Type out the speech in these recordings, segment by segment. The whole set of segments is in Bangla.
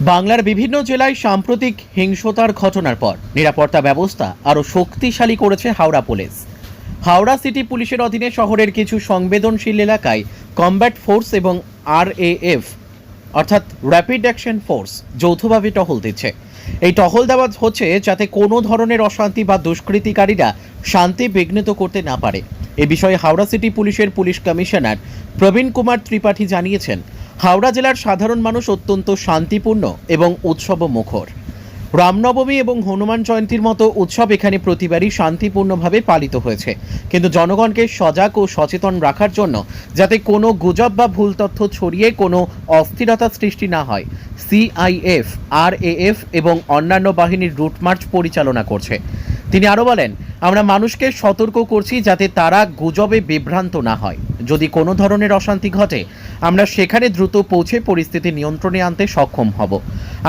বাংলার বিভিন্ন জেলায় সাম্প্রতিক হিংসতার ঘটনার পর নিরাপত্তা ব্যবস্থা আরও শক্তিশালী করেছে হাওড়া পুলিশ। হাওড়া সিটি পুলিশের অধীনে শহরের কিছু সংবেদনশীল এলাকায় কমব্যাট ফোর্স এবং আরএএফ অর্থাৎ র্যাপিড অ্যাকশন ফোর্স, যৌথভাবে টহল দিচ্ছে। এই টহল দেওয়া হচ্ছে যাতে কোনো ধরনের অশান্তি বা দুষ্কৃতিকারীরা শান্তি বিঘ্নিত করতে না পারে। এ বিষয়ে হাওড়া সিটি পুলিশের পুলিশ কমিশনার প্রবীণ কুমার ত্রিপাঠী জানিয়েছেন হাওড়া জেলার সাধারণ মানুষ অত্যন্ত শান্তিপূর্ণ এবং উৎসব মুখর রামনবমী এবং হনুমান জয়ন্তীর মতো উৎসব এখানে প্রতিবারই শান্তিপূর্ণভাবে পালিত হয়েছে। কিন্তু জনগণকে সজাগ ও সচেতন রাখার জন্য যাতে কোনো গুজব বা ভুল তথ্য ছড়িয়ে কোনো অস্থিরতা সৃষ্টি না হয়, সিআইএফ, আরএএফ এবং অন্যান্য বাহিনীর রুট মার্চ পরিচালনা করছে। তিনি আরও বলেন, আমরা মানুষকে সতর্ক করছি যাতে তারা গুজবে বিভ্রান্ত না হয়। যদি কোনো ধরনের অশান্তি ঘটে, আমরা সেখানে দ্রুত পৌঁছে পরিস্থিতি নিয়ন্ত্রণে আনতে সক্ষম হব।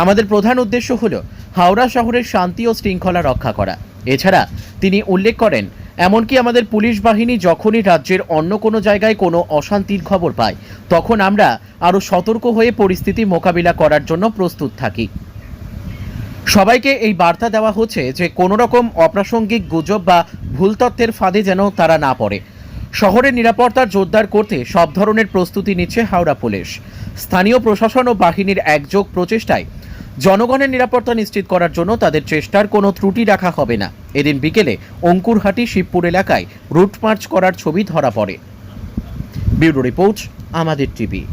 আমাদের প্রধান উদ্দেশ্য হল হাওড়া শহরের শান্তি ও শৃঙ্খলা রক্ষা করা। এছাড়া তিনি উল্লেখ করেন, এমনকি আমাদের পুলিশ বাহিনী যখনই রাজ্যের অন্য কোনো জায়গায় কোনো অশান্তির খবর পায়, তখন আমরা আরও সতর্ক হয়ে পরিস্থিতি মোকাবিলা করার জন্য প্রস্তুত থাকি। সবাইকে এই বার্তা দেওয়া হচ্ছে যে কোনো রকম অপ্রাসঙ্গিক গুজব বা ভুল তথ্যের ফাঁদে যেন তারা না পড়ে। শহরের নিরাপত্তা জোরদার করতে সব ধরনের প্রস্তুতি নিচ্ছে হাওড়া পুলিশ। স্থানীয় প্রশাসন ও বাহিনীর একযোগ প্রচেষ্টায় জনগণের নিরাপত্তা নিশ্চিত করার জন্য তাদের চেষ্টার কোনো ত্রুটি রাখা হবে না। এদিন বিকেলে অঙ্কুরহাটি শিবপুর এলাকায় রুট মার্চ করার ছবি ধরা পড়ে। ব্যুরো রিপোর্ট, আমাদের টিভি।